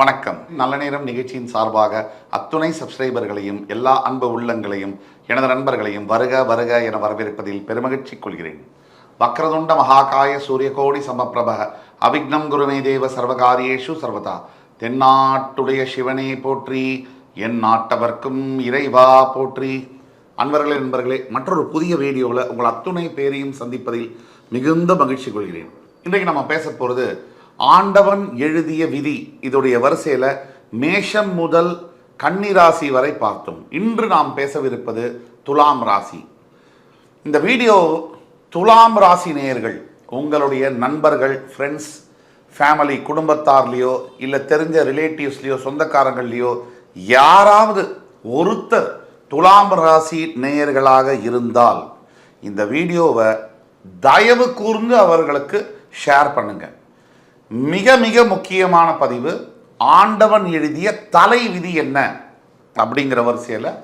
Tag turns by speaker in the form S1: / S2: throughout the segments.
S1: வணக்கம். நல்ல நேரம் நிகழ்ச்சியின் சார்பாக அத்துணை சப்ஸ்கிரைபர்களையும் எல்லா அன்பு உள்ளங்களையும் எனது நண்பர்களையும் வருக வருக என வரவேற்பதில் பெருமகிழ்ச்சி கொள்கிறேன். வக்ரதுண்ட மகாகாய சூரியகோடி சமப்பிரப அவிக்னம் குருமே தேவ சர்வகாரியேஷு சர்வதா. தென்னாட்டுடைய சிவனே போற்றி என் நாட்டவர்க்கும் இறைவா போற்றி. அன்பர்களே நண்பர்களே மற்றொரு புதிய வீடியோவில் உங்கள் அத்துணை பேரையும் சந்திப்பதில் மிகுந்த மகிழ்ச்சி கொள்கிறேன். இன்றைக்கு நம்ம பேச போகிறது ஆண்டவன் எழுதிய விதி. இதோடைய வரிசையில் மேஷம் முதல் கன்னிராசி வரை பார்த்தோம். இன்று நாம் பேசவிருப்பது துலாம் ராசி. இந்த வீடியோ துலாம் ராசி நேயர்கள் உங்களுடைய நண்பர்கள் ஃப்ரெண்ட்ஸ் ஃபேமிலி குடும்பத்தார்லேயோ இல்லை தெரிஞ்ச ரிலேட்டிவ்ஸ்லேயோ சொந்தக்காரங்கள்லேயோ யாராவது ஒருத்தர் துலாம் ராசி நேயர்களாக இருந்தால் இந்த வீடியோவை தயவு கூர்ந்து அவர்களுக்கு ஷேர் பண்ணுங்கள் மிக மிக முக்கியமான பதிவு ஆண்டவன் எழுதிய தலை விதி என்ன? அப்படிங்கிற வரிசையில்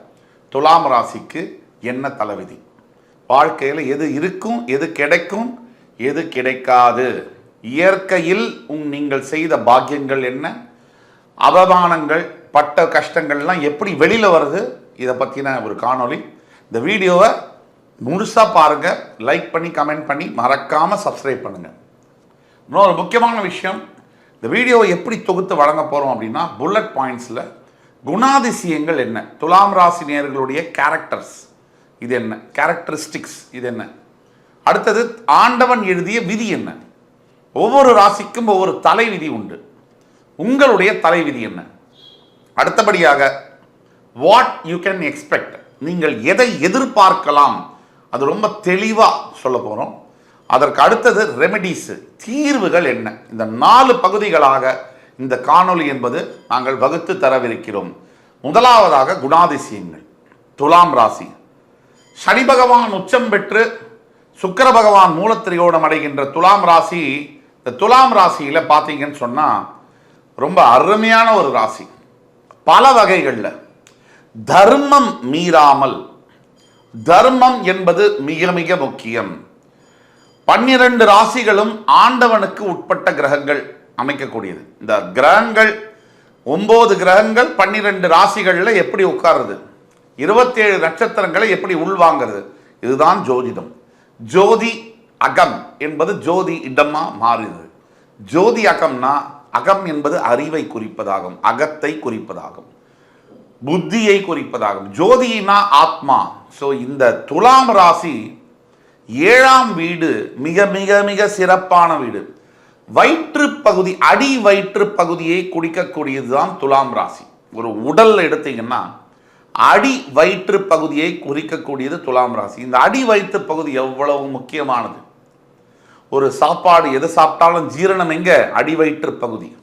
S1: துலாம் ராசிக்கு என்ன தலைவிதி வாழ்க்கையில் எது இருக்கும் எது கிடைக்கும் எது கிடைக்காது? இயற்கையில் உங் நீங்கள் செய்த பாக்கியங்கள் என்ன? அவமானங்கள் பட்ட கஷ்டங்கள்லாம் எப்படி வெளியில் வருது? இதை பற்றின ஒரு காணொளி. இந்த வீடியோவை முழுசாக பாருங்கள் லைக் பண்ணி கமெண்ட் பண்ணி மறக்காமல் சப்ஸ்கிரைப் பண்ணுங்கள் இன்னொரு முக்கியமான விஷயம் இந்த வீடியோவை எப்படி தொகுத்து வழங்க போகிறோம் அப்படின்னா புல்லட் பாயிண்ட்ஸில் குணாதிசயங்கள் என்ன? துலாம் ராசி நேர்களுடைய கேரக்டர்ஸ் இது என்ன? கேரக்டரிஸ்டிக்ஸ் இது என்ன? அடுத்தது ஆண்டவன் எழுதிய விதி என்ன? ஒவ்வொரு ராசிக்கும் ஒவ்வொரு தலை விதி உண்டு. உங்களுடைய தலை விதி என்ன? அடுத்தபடியாக வாட் யூ கேன் எக்ஸ்பெக்ட் நீங்கள் எதை எதிர்பார்க்கலாம்? அது ரொம்ப தெளிவாக சொல்ல போகிறோம் அதற்கு அடுத்தது ரெமெடிஸு தீர்வுகள் என்ன? இந்த நாலு பகுதிகளாக இந்த காணொளி என்பது நாங்கள் வகுத்து தரவிருக்கிறோம். முதலாவதாக குணாதிசயங்கள் துலாம் ராசி. சனி பகவான் உச்சம் பெற்று சுக்கர பகவான் மூலத்திரியோடம் அடைகின்ற துலாம் ராசி இந்த துலாம் ராசியில் பார்த்தீங்கன்னு சொன்னால் ரொம்ப அருமையான ஒரு ராசி. பல வகைகளில். தர்மம் மீறாமல். தர்மம் என்பது மிக மிக முக்கியம். பன்னிரண்டு ராசிகளும் ஆண்டவனுக்கு உட்பட்ட கிரகங்கள் அமைக்கக்கூடியது. இந்த கிரகங்கள் ஒம்பது கிரகங்கள் பன்னிரெண்டு ராசிகளில் எப்படி உட்காருது? இருபத்தேழு நட்சத்திரங்களை எப்படி உள்வாங்கிறது? இதுதான் ஜோதிடம். ஜோதி அகம் என்பது ஜோதி இடமாக மாறுது. ஜோதி அகம்னா அகம் என்பது அறிவை குறிப்பதாகும் அகத்தை குறிப்பதாகும் புத்தியை குறிப்பதாகும். ஜோதினா ஆத்மா. ஸோ இந்த துலாம் ராசி ஏழாம் வீடு மிக மிக மிக சிறப்பான வீடு. வயிற்று பகுதி அடி வயிற்று பகுதியை குடிக்கக்கூடியது தான் துலாம் ராசி. ஒரு உடல் எடுத்தீங்கன்னா அடி வயிற்று பகுதியை குறிக்கக்கூடியது துலாம் ராசி. இந்த அடி வயிற்று பகுதி எவ்வளவு முக்கியமானது? ஒரு சாப்பாடு எது சாப்பிட்டாலும் ஜீரணம் எங்க? அடி வயிற்று பகுதி.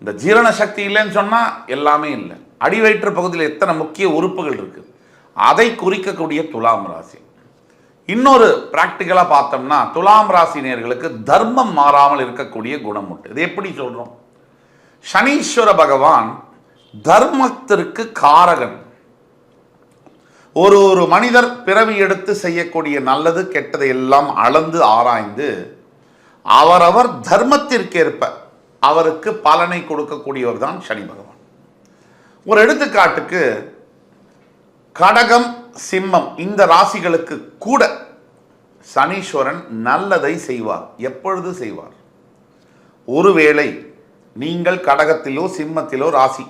S1: இந்த ஜீரண சக்தி இல்லைன்னு சொன்னால் எல்லாமே இல்லை. அடி வயிற்று பகுதியில் எத்தனை முக்கிய உறுப்புகள் இருக்கு? அதை குறிக்கக்கூடிய துலாம் ராசி. இன்னொரு ப்ராக்டிக்கலாக பார்த்தோம்னா துலாம் ராசினியர்களுக்கு தர்மம் மாறாமல் இருக்கக்கூடிய குணம் உண்டு. இது எப்படி சொல்கிறோம் சனீஸ்வர பகவான் தர்மத்திற்கு காரகன். ஒரு ஒரு மனிதர் பிறவி எடுத்து செய்யக்கூடிய நல்லது கெட்டதை எல்லாம் அளந்து ஆராய்ந்து அவரவர் தர்மத்திற்கேற்ப அவருக்கு பலனை கொடுக்கக்கூடியவர் தான் சனி பகவான். ஒரு எடுத்துக்காட்டுக்கு கடகம் சிம்மம் இந்த ராசிகளுக்கு கூட சனீஸ்வரன் நல்லதை செய்வார். எப்பொழுது செய்வார்? ஒருவேளை நீங்கள் கடகத்திலோ சிம்மத்திலோ ராசி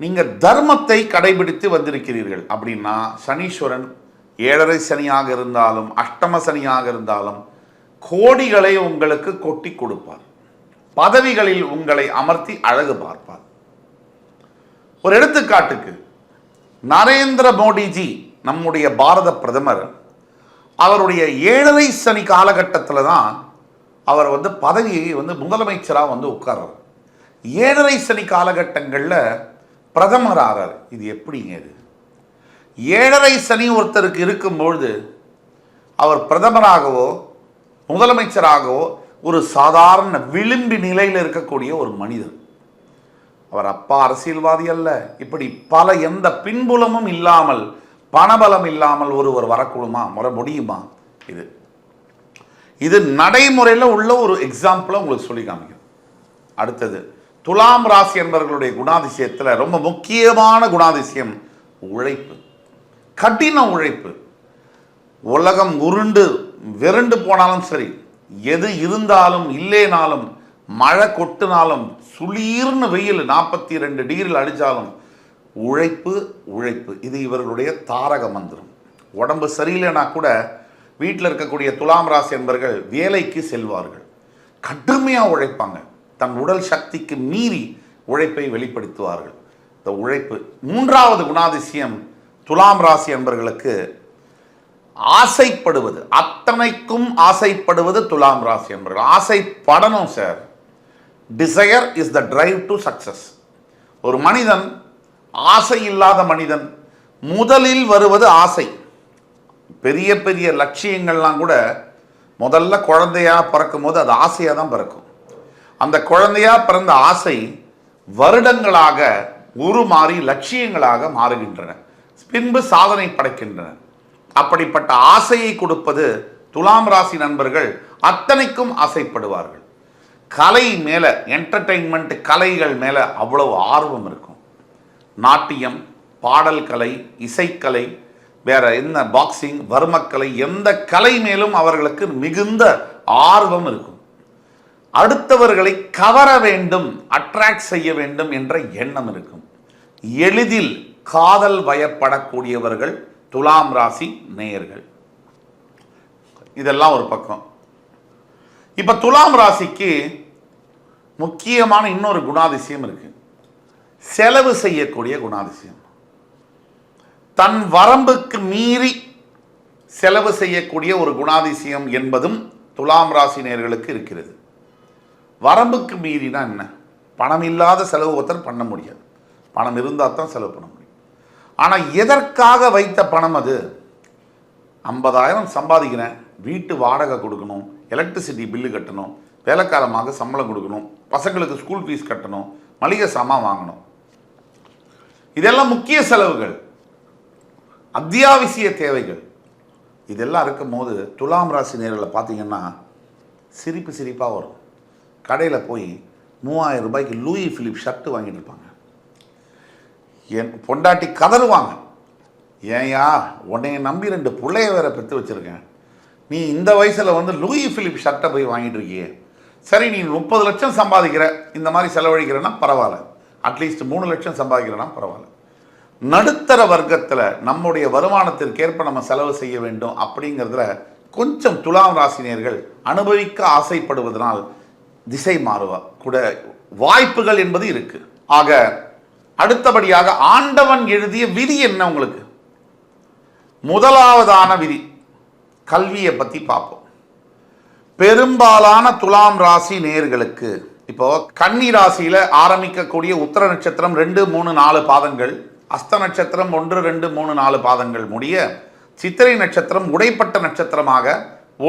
S1: நீங்கள் தர்மத்தை கடைபிடித்து வந்திருக்கிறீர்கள் அப்படின்னா சனீஸ்வரன் ஏழரை சனியாக இருந்தாலும் அஷ்டம சனியாக இருந்தாலும் கோடிகளை உங்களுக்கு கொட்டி கொடுப்பார். பதவிகளில் உங்களை அமர்த்தி அழகு பார்ப்பார். ஒரு எடுத்துக்காட்டுக்கு நரேந்திர மோடிஜி நம்முடைய பாரத பிரதமர் அவருடைய ஏழரை சனி காலகட்டத்தில் தான் அவர் வந்து பதவியை வந்து முதலமைச்சராக வந்து உட்கார்றார். ஏழரை சனி காலகட்டங்களில் பிரதமர் ஆகிறார் இது எப்படிங்க இது? ஏழரை சனி ஒருத்தருக்கு இருக்கும்பொழுது அவர் பிரதமராகவோ முதலமைச்சராகவோ ஒரு சாதாரண விளிம்பி நிலையில் இருக்கக்கூடிய ஒரு மனிதர். அவர் அப்பா அரசியல்வாதி அல்ல. இப்படி பல எந்த பின்புலமும் இல்லாமல் பணபலம் இல்லாமல் ஒருவர் வரக்கூடுமா? வர முடியுமா? இது. இது நடைமுறையில் உள்ள ஒரு எக்ஸாம்பிளை உங்களுக்கு சொல்லி காமிக்கும். அடுத்தது துலாம் ராசி என்பவர்களுடைய குணாதிசயத்தில் ரொம்ப முக்கியமான குணாதிசயம் உழைப்பு. கடின உழைப்பு. உலகம் உருண்டு விரண்டு போனாலும் சரி எது இருந்தாலும் இல்லைனாலும் மழை கொட்டினாலும் சுளீர்னு வெயில் நாற்பத்தி ரெண்டு டிகிரியில் அடித்தாலும் உழைப்பு உழைப்பு. இது இவர்களுடைய தாரக மந்திரம். உடம்பு சரியில்லைனா கூட வீட்டில் இருக்கக்கூடிய துலாம் ராசி என்பர்கள் வேலைக்கு செல்வார்கள். கடுமையாக உழைப்பாங்க. தன் உடல் சக்திக்கு மீறி உழைப்பை வெளிப்படுத்துவார்கள். இந்த உழைப்பு. மூன்றாவது குணாதிசயம் துலாம் ராசி என்பர்களுக்கு ஆசைப்படுவது. அத்தனைக்கும் ஆசைப்படுவது துலாம் ராசி என்பர்கள். ஆசைப்படணும் sir. Desire is the drive to success ஒரு மனிதன் ஆசை இல்லாத மனிதன் முதலில் வருவது ஆசை. பெரிய பெரிய லட்சியங்கள்லாம் கூட முதல்ல குழந்தையாக பிறக்கும் போது அது ஆசையாக தான் பிறக்கும். அந்த குழந்தையாக பிறந்த ஆசை வருடங்களாக உருமாறி லட்சியங்களாக மாறுகின்றன. பின்பு சாதனை படைக்கின்றன. அப்படிப்பட்ட ஆசையை கொடுப்பது துலாம் ராசி நண்பர்கள் அத்தனைக்கும் ஆசைப்படுவார்கள். கலை மேலே என்டர்டெயின்மெண்ட் கலைகள் மேலே அவ்வளவு ஆர்வம் இருக்கும். நாட்டியம் பாடல் கலை இசைக்கலை வேற என்ன பாக்ஸிங் வர்மக்கலை எந்த கலை மேலும் அவர்களுக்கு மிகுந்த ஆர்வம் இருக்கும். அடுத்தவர்களை கவர வேண்டும் அட்ராக்ட் செய்ய வேண்டும் என்ற எண்ணம் இருக்கும். எளிதில் காதல் வயப்படக்கூடியவர்கள் துலாம் ராசி நேயர்கள். இதெல்லாம் ஒரு பக்கம். இப்போ துலாம் ராசிக்கு முக்கியமான இன்னொரு குணாதிசயம் இருக்கு. செலவு செய்யக்கூடிய குணாதிசயம். தன் வரம்புக்கு மீறி செலவு செய்யக்கூடிய ஒரு குணாதிசயம் என்பதும் துலாம் ராசி நேர்களுக்கு இருக்கிறது. வரம்புக்கு மீறினா என்ன? பணம் இல்லாத செலவு ஒருத்தர் பண்ண முடியாது. பணம் இருந்தால் தான் செலவு பண்ண முடியும். ஆனால் எதற்காக வைத்த பணம் அது? ஐம்பதாயிரம் சம்பாதிக்கிறேன். வீட்டு வாடகை கொடுக்கணும். எலக்ட்ரிசிட்டி பில்லு கட்டணும் வேலைக்காலமாக சம்பளம் கொடுக்கணும் பசங்களுக்கு ஸ்கூல் ஃபீஸ் கட்டணும் மளிகை சாமான் வாங்கணும். இதெல்லாம் முக்கிய செலவுகள். அத்தியாவசிய தேவைகள். இதெல்லாம் இருக்கும் போது துலாம் ராசி நேரில் பார்த்தீங்கன்னா சிரிப்பு சிரிப்பாக வரும். கடையில் போய் மூவாயிரம் ரூபாய்க்கு லூயி ஃபிலிப் ஷர்ட்டு வாங்கிட்டு இருப்பாங்க. என் பொண்டாட்டி கதறுவாங்க. ஏன்யா உன்னைய நம்பி ரெண்டு பிள்ளைய வேற பெற்று வச்சுருக்கேன். நீ இந்த வயசில் வந்து லூயி ஃபிலிப் ஷர்ட்டை போய் வாங்கிட்டு இருக்கியே. சரி நீ முப்பது லட்சம் சம்பாதிக்கிற. இந்த மாதிரி செலவழிக்கிறேன்னா பரவாயில்ல. அட்லீஸ்ட் மூணு லட்சம் சம்பாதிக்கிறேன்னா பரவாயில்ல. நடுத்தர வர்க்கத்தில் நம்முடைய வருமானத்திற்கேற்ப நம்ம செலவு செய்ய வேண்டும் அப்படிங்கிறதுல கொஞ்சம் துலாம் ராசினியர்கள் அனுபவிக்க ஆசைப்படுவதனால் திசை மாறுவா. கூட வாய்ப்புகள் என்பது இருக்குது ஆக அடுத்தபடியாக ஆண்டவன் எழுதிய விதி என்ன உங்களுக்கு? முதலாவதான விதி. கல்வியை பற்றி பார்ப்போம். பெரும்பாலான துலாம் ராசி நேர்களுக்கு இப்போ கன்னி ராசியில் ஆரம்பிக்கக்கூடிய உத்தர நட்சத்திரம் ரெண்டு மூணு நாலு பாதங்கள் அஸ்த நட்சத்திரம் ஒன்று ரெண்டு மூணு நாலு பாதங்கள் முடிய சித்திரை நட்சத்திரம் உடைப்பட்ட நட்சத்திரமாக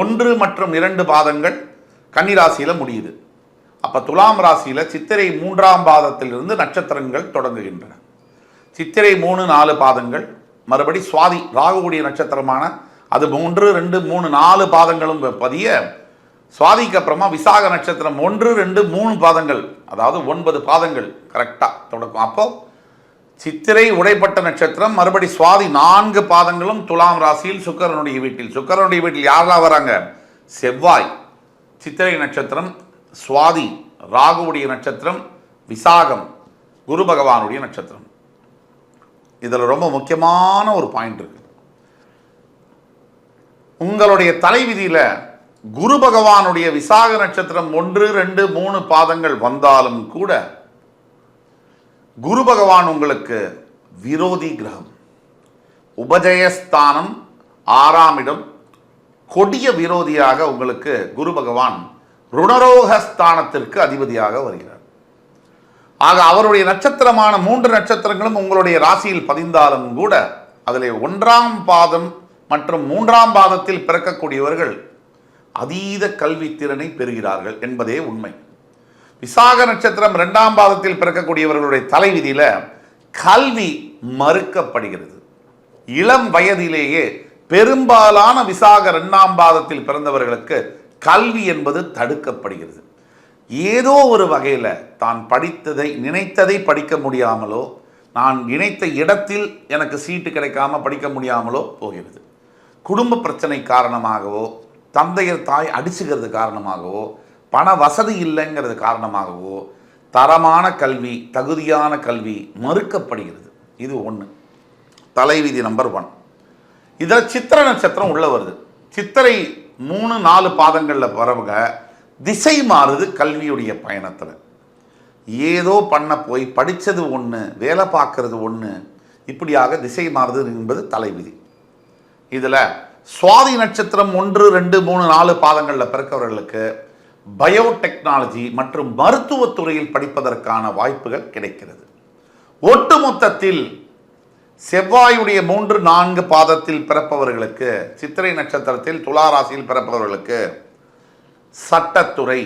S1: ஒன்று மற்றும் இரண்டு பாதங்கள் கன்னிராசியில் முடியுது. அப்போ துலாம் ராசியில் சித்திரை மூன்றாம் பாதத்திலிருந்து நட்சத்திரங்கள் தொடங்குகின்றன. சித்திரை மூணு நாலு பாதங்கள் மறுபடி சுவாதி ராகுடைய நட்சத்திரமான அது மூன்று ரெண்டு மூணு நாலு பாதங்களும் பதிய சுவாதிக்கு அப்புறமா விசாக நட்சத்திரம் ஒன்று ரெண்டு மூணு பாதங்கள் அதாவது ஒன்பது பாதங்கள் கரெக்டாக தொடக்கும். அப்போ சித்திரை உடைப்பட்ட நட்சத்திரம் மறுபடி சுவாதி நான்கு பாதங்களும் துலாம் ராசியில் சுக்கரனுடைய வீட்டில். சுக்கரனுடைய வீட்டில் யாரெல்லாம் வராங்க? செவ்வாய் சித்திரை நட்சத்திரம் சுவாதி ராகுவுடைய நட்சத்திரம் விசாகம் குரு பகவானுடைய நட்சத்திரம். இதில் ரொம்ப முக்கியமான ஒரு பாயிண்ட் இருக்கு. உங்களுடைய தலைவிதியில் குரு பகவானுடைய விசாக நட்சத்திரம் ஒன்று ரெண்டு மூணு பாதங்கள் வந்தாலும் கூட குரு பகவான் உங்களுக்கு விரோதி கிரகம். உபஜயஸ்தானம் ஆறாம் இடம். கொடிய விரோதியாக உங்களுக்கு குரு பகவான் ருணரோகஸ்தானத்திற்கு அதிபதியாக வருகிறார். ஆக அவருடைய நட்சத்திரமான மூன்று நட்சத்திரங்களும் உங்களுடைய ராசியில் பதிந்தாலும் கூட அதில் ஒன்றாம் பாதம் மற்றும் மூன்றாம் பாதத்தில் பிறக்கக்கூடியவர்கள் அதீத கல்வி திறனை பெறுகிறார்கள் என்பதே உண்மை. விசாக நட்சத்திரம் இரண்டாம் பாதத்தில் பிறக்கக்கூடியவர்களுடைய தலைவிதியில் கல்வி மறுக்கப்படுகிறது. இளம் வயதிலேயே பெரும்பாலான விசாக இரண்டாம் பாதத்தில் பிறந்தவர்களுக்கு கல்வி என்பது தடுக்கப்படுகிறது. ஏதோ ஒரு வகையில் தான் படித்ததை நினைத்ததை படிக்க முடியாமலோ நான் நினைத்த இடத்தில் எனக்கு சீட்டு கிடைக்காம படிக்க முடியாமலோ போகிறது. குடும்ப பிரச்சனை காரணமாகவோ தந்தையர் தாய் அடிச்சுக்கிறது காரணமாகவோ பண வசதி இல்லைங்கிறது காரணமாகவோ தரமான கல்வி தகுதியான கல்வி மறுக்கப்படுகிறது. இது ஒன்று தலைவிதி நம்பர் ஒன். இதில் சித்திர நட்சத்திரம் உள்ளே வருது. சித்திரை மூணு நாலு பாதங்களில் வரவங்க திசை மாறுது கல்வியுடைய பயணத்தில். ஏதோ பண்ண போய் படித்தது ஒன்று வேலை பார்க்கறது ஒன்று இப்படியாக திசை மாறுது என்பது தலைவிதி. இதில் சுவாதி நட்சத்திரம் ஒன்று ரெண்டு மூணு நாலு பாதங்களில் பிறக்கவர்களுக்கு பயோடெக்னாலஜி மற்றும் மருத்துவத்துறையில் படிப்பதற்கான வாய்ப்புகள் கிடைக்கிறது. ஒட்டுமொத்தத்தில் செவ்வாயுடைய மூன்று நான்கு பாதத்தில் பிறப்பவர்களுக்கு சித்திரை நட்சத்திரத்தில் துலா ராசியில் பிறப்பவர்களுக்கு சட்டத்துறை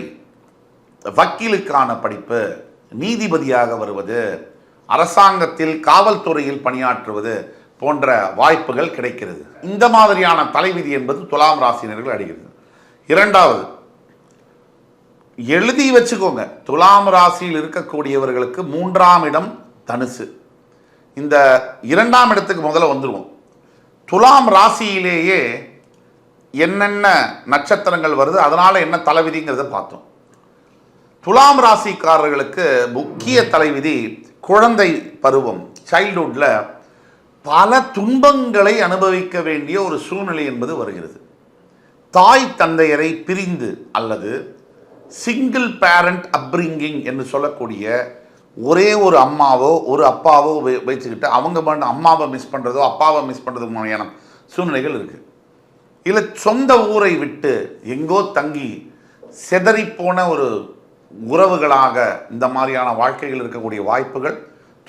S1: வக்கீலுக்கான படிப்பு நீதிபதியாக வருவது அரசாங்கத்தில் காவல்துறையில் பணியாற்றுவது போன்ற வாய்ப்புகள் கிடைக்கிறது. இந்த மாதிரியான தலைவிதி என்பது துலாம் ராசினர்கள் அடைகிறது. இரண்டாவது எழுதி வச்சுக்கோங்க. துலாம் ராசியில் இருக்கக்கூடியவர்களுக்கு மூன்றாம் இடம் தனுசு. இந்த இரண்டாம் இடத்துக்கு முதல்ல வந்துடுவோம் துலாம் ராசியிலேயே என்னென்ன நட்சத்திரங்கள் வருது அதனால் என்ன தலைவிதிங்கிறத பார்த்தோம். துலாம் ராசிக்காரர்களுக்கு முக்கிய தலைவிதி குழந்தை பருவம் சைல்டுஹுட்டில் பல துன்பங்களை அனுபவிக்க வேண்டிய ஒரு சூழ்நிலை என்பது வருகிறது. தாய் தந்தையரை பிரிந்து அல்லது சிங்கிள் பேரண்ட் அப்ரிங்கிங் என்று சொல்லக்கூடிய ஒரே ஒரு அம்மாவோ ஒரு அப்பாவோ வை- வச்சுக்கிட்டு அவங்க பண்ண அம்மாவை மிஸ் பண்ணுறதோ அப்பாவை மிஸ் பண்ணுறது மாதிரியான சூழ்நிலைகள் இருக்குது இல்லை சொந்த ஊரை விட்டு எங்கோ தங்கி செதறிப்போன ஒரு உறவுகளாக இந்த மாதிரியான வாழ்க்கைகள் இருக்கக்கூடிய வாய்ப்புகள்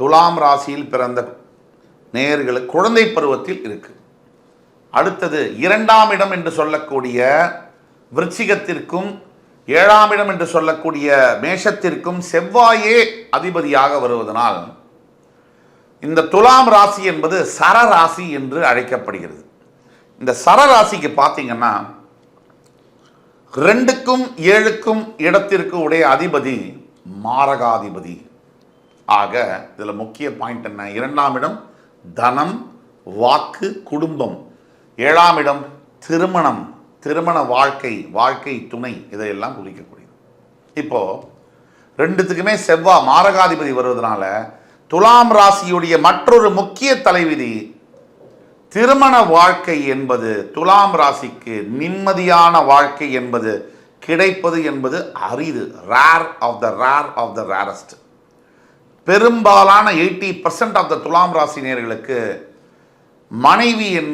S1: துலாம் ராசியில் பிறந்த நேயர்களுக்கு குழந்தை பருவத்தில் இருக்கு. அடுத்தது இரண்டாம் இடம் என்று சொல்லக்கூடிய விருச்சிகத்திற்கும் ஏழாம் இடம் என்று சொல்லக்கூடிய மேஷத்திற்கும் செவ்வாயே அதிபதியாக வருவதனால் இந்த துலாம் ராசி என்பது சரராசி என்று அழைக்கப்படுகிறது. இந்த சரராசிக்கு பார்த்தீங்கன்னா ரெண்டுக்கும் ஏழுக்கும் இடத்திற்கு உடைய அதிபதி மாரகாதிபதி. ஆக இதில் முக்கிய பாயிண்ட் என்ன? இரண்டாம் இடம் தனம் வாக்கு குடும்பம். ஏழாம் இடம் திருமணம். திருமண வாழ்க்கை வாழ்க்கை துணை இதையெல்லாம் குறிக்கக்கூடியது. இப்போது ரெண்டுத்துக்குமே செவ்வாய் மாரகாதிபதி வருவதனால துலாம் ராசியுடைய மற்றொரு முக்கிய தலைவிதி திருமண வாழ்க்கை என்பது துலாம் ராசிக்கு நிம்மதியான வாழ்க்கை என்பது கிடைப்பது என்பது அரிது rare of the rare of the rarest பெரும்பாலான எயிட்டி பர்சன்ட் ஆஃப் த துலாம் ராசினியர்களுக்கு மனைவியின்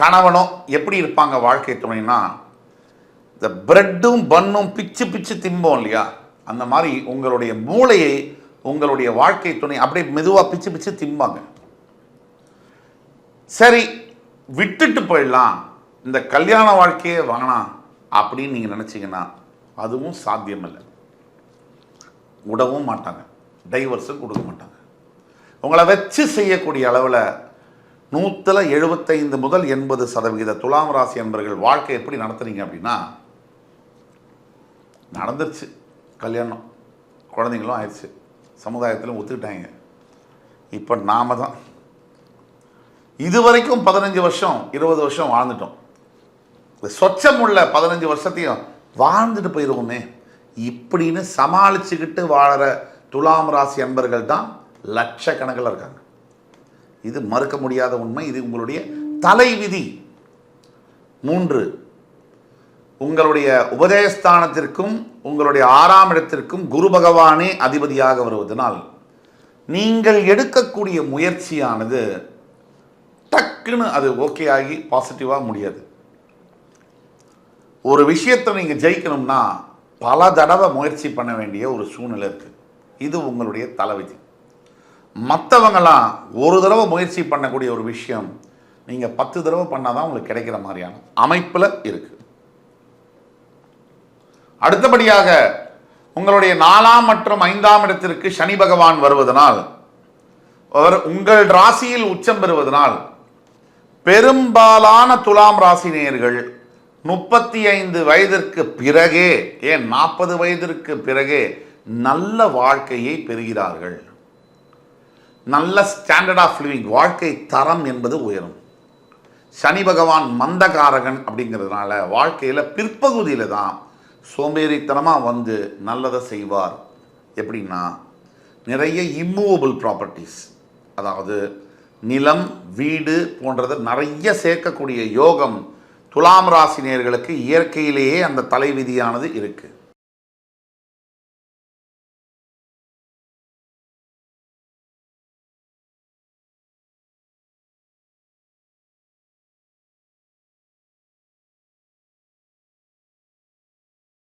S1: கணவனோ எப்படி இருப்பாங்க வாழ்க்கை துணைனா இந்த பிரெட்டும் பன்னும் பிச்சு பிச்சு திம்போம் இல்லையா? அந்த மாதிரி உங்களுடைய மூளையை உங்களுடைய வாழ்க்கை துணை அப்படியே மெதுவாக பிச்சு பிச்சு திம்பாங்க. சரி விட்டுட்டு போயிடலாம். இந்த கல்யாண வாழ்க்கையே வாங்கலாம் அப்படின்னு நீங்கள் நினச்சிங்கன்னா அதுவும் சாத்தியமில்லை. விடவும் மாட்டாங்க. டைவர்ஸும் கொடுக்க மாட்டாங்க. உங்களை வச்சு செய்யக்கூடிய அளவில் நூற்றில் எழுபத்தைந்து முதல் எண்பது சதவிகித துலாம் ராசி என்பர்கள் வாழ்க்கை எப்படி நடத்துறீங்க அப்படின்னா நடந்துருச்சு. கல்யாணம் குழந்தைங்களும் ஆயிடுச்சு. சமுதாயத்திலும் ஒத்துக்கிட்டாங்க. இப்போ நாம தான். இது வரைக்கும் பதினஞ்சு வருஷம் இருபது வருஷம் வாழ்ந்துட்டோம். இந்த சொச்சம் உள்ள பதினஞ்சு வருஷத்தையும் வாழ்ந்துட்டு போயிடுவோமே இப்படின்னு சமாளிச்சுக்கிட்டு வாழற துலாம் ராசி அன்பர்கள் தான் லட்சக்கணக்கில் இருக்காங்க. இது மறுக்க முடியாத உண்மை. இது உங்களுடைய தலைவிதி. மூன்று உங்களுடைய உபதேசஸ்தானத்திற்கும் உங்களுடைய ஆறாம் இடத்திற்கும் குரு பகவானே அதிபதியாக வருவதனால் நீங்கள் எடுக்கக்கூடிய முயற்சியானது டக்குன்னு அது ஓகே ஆகி பாசிட்டிவாக முடியாது. ஒரு விஷயத்தை நீங்கள் ஜெயிக்கணும்னா பல தடவை முயற்சி பண்ண வேண்டிய ஒரு சூழ்நிலை இருக்குது இது உங்களுடைய தலைவிதி. மற்றவங்களாம் ஒரு தடவை முயற்சி பண்ணக்கூடிய ஒரு விஷயம் நீங்கள் பத்து தடவை பண்ணால் தான் உங்களுக்கு கிடைக்கிற மாதிரியான அமைப்பில் இருக்குது அடுத்தபடியாக உங்களுடைய நாலாம் மற்றும் ஐந்தாம் இடத்திற்கு சனி பகவான் வருவதனால் அவர் உங்கள் ராசியில் உச்சம் பெறுவதனால் பெரும்பாலான துலாம் ராசி நேயர்கள் முப்பத்தி ஐந்து வயதிற்கு பிறகே ஏன் நாற்பது வயதிற்கு பிறகே நல்ல வாழ்க்கையை பெறுகிறார்கள். நல்ல ஸ்டாண்டர்ட் ஆஃப் லிவிங் வாழ்க்கை தரம் என்பது உயரும். சனி பகவான் மந்தகாரகன் அப்படிங்கிறதுனால வாழ்க்கையில் பிற்பகுதியில் தான் சோம்பேறித்தனமாக வந்து நல்லதை செய்வார். எப்படின்னா நிறைய இம்மூவபிள் ப்ராப்பர்ட்டிஸ் அதாவது நிலம் வீடு போன்றதை நிறைய சேர்க்கக்கூடிய யோகம் துலாம் ராசினியர்களுக்கு இயற்கையிலேயே அந்த தலைவிதியானது இருக்குது